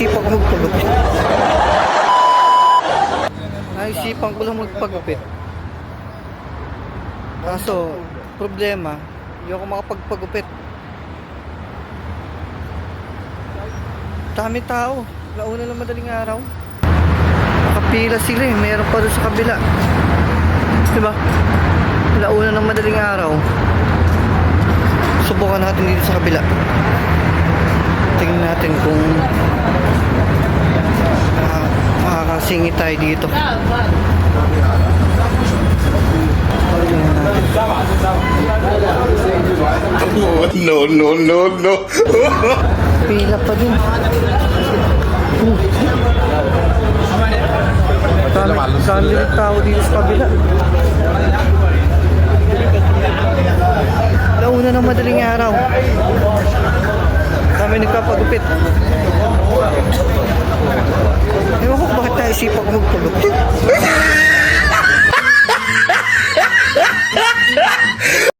naisipan ko magpagupit. Naisipan ko lang magpagupit. Kaso, problema, hindi ako makapagpagupit. Dami tao. Launa lang madaling araw. Nakapila sila eh. Meron pa doon sa kabila. Diba? Launa ng madaling araw. Subukan natin dito sa kabila. Tingnan natin kung makakasingit tayo dito. No, no, no, no. Pila pa din. Dami, dami rin tao dito sa kabila. Launa ng madaling araw. Dami nagpapagupit. Ewan ko